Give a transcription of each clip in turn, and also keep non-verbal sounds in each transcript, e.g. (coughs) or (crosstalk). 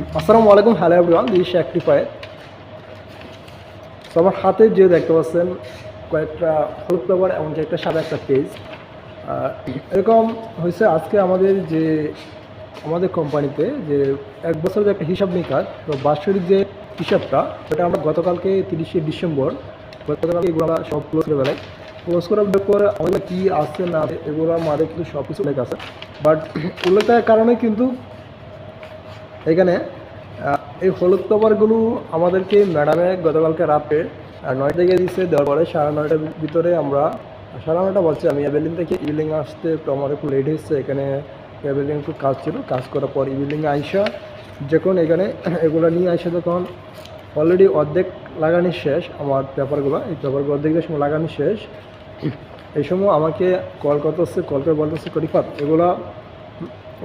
আসসালামু আলাইকুম, hello everyone, this একটি ফায়ার তো আমার হাতে যে দেখতে পাচ্ছেন, কয়েকটা হলুদ পেপার এমন একটা সাদা একটা পেজ। এরকম হয়েছে আজকে আমাদের যে, আমাদের কোম্পানিতে যে এক বছরের একটা হিসাব নিকাশ, তো বাৎসরিক যে হিসাবটা, সেটা আমরা গতকালকে তিরিশে ডিসেম্বর, গতকালকে এগুলো আমরা সব ক্লোজ করে বেলাই ক্লোজ করার পর আমাদের কী আসছে না এগুলো আমাদের কিন্তু সব কিছু উল্লেখ আছে। বাট উল্লেখ থাকার কারণে কিন্তু এখানে এই হলুদ পেপারগুলো আমাদেরকে ম্যাডামে গতকালকে রাতে নয়টা থেকে দিচ্ছে দেওয়ার পরে সাড়ে নয়টার ভিতরে আমরা, সাড়ে নয়টা বলছি, আমি এভেলিং থেকে ইভিলিং আসতে একটু আমার একটু লেট হয়েছে, এখানে এভেলিং একটু কাজ ছিল, কাজ করার পর ইভিলিং আইসা, যখন এখানে (clears throat) এগুলো নিয়ে আইসা তখন অলরেডি অর্ধেক লাগানি শেষ, আমার পেপারগুলো, এই পেপারগুলো অর্ধেক সময় লাগানি শেষ, এই সময় আমাকে কল করতেছে কল করে বলতেছে, করিফাত, এগুলা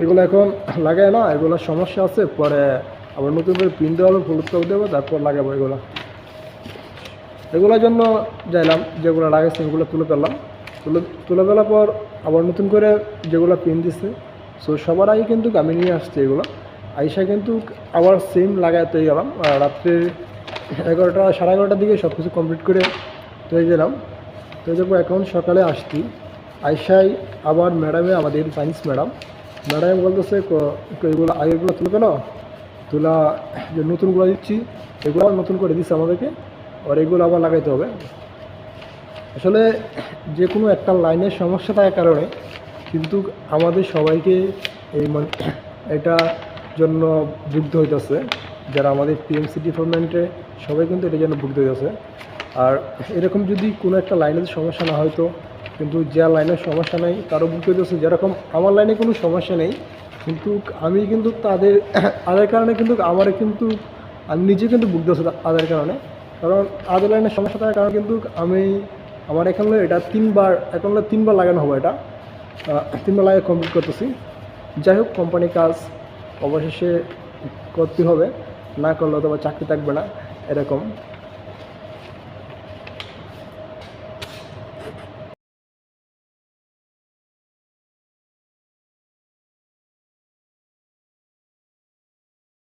এগুলো এখন লাগায় না, এগুলো সমস্যা আছে, পরে আবার নতুন করে পিন দেওয়া হলো হলুদ করে দেবো, তারপর লাগাবো এগুলো। এগুলোর জন্য যাইলাম, যেগুলো লাগাইছে এগুলো তুলে ফেললাম তুলে তুলে ফেলার পর আবার নতুন করে যেগুলো পিন দিচ্ছে সো সবার আগে কিন্তু আমি নিয়ে আসছি এগুলো। আইসা কিন্তু আবার সেম লাগাইতে গেলাম রাত্রে এগারোটা, সাড়ে এগারোটার দিকে সব কিছু কমপ্লিট করে তৈরি গেলাম তো যাব এখন সকালে আসছি। আইসাই আবার ম্যাডামে আমাদের সায়েন্স ম্যাডাম ম্যাডাম বলতেছে এগুলো আগেগুলো তুলে কেন? তোলা যে নতুনগুলো দিচ্ছি এগুলো আবার নতুন করে দিচ্ছে আমাদেরকে আর এগুলো আবার লাগাইতে হবে। আসলে যে কোনো একটা লাইনের সমস্যা থাকার কারণে কিন্তু আমাদের সবাইকে এই মানে এটা জন্য ভুগতে হইতেছে, যারা আমাদের পিএমসি ডিপার্টমেন্টে সবাই কিন্তু এটার জন্য ভুগতে হইতেছে। আর এরকম যদি কোনো একটা লাইনের সমস্যা না হয়তো কিন্তু যে লাইনের সমস্যা নেই তারও ভুগতে হইতেছে যেরকম আমার লাইনে কোনো সমস্যা নেই, কিন্তু আমি কিন্তু তাদের (coughs) তাদের কারণে কিন্তু আমার কিন্তু আমি নিজে কিন্তু ভুগতেছি তাদের কারণে। কারণ আদার লাইনের সমস্যা থাকার কারণে কিন্তু আমি আমার এখানে এটা তিনবার, এখন তিনবার লাগানো হবে এটা। তিনবার লাগিয়ে কমপ্লিট করতেছি। যাই হোক কোম্পানি কাজ অবশেষে করতে হবে। না করলে অথবা চাকরি থাকবে না, এরকম।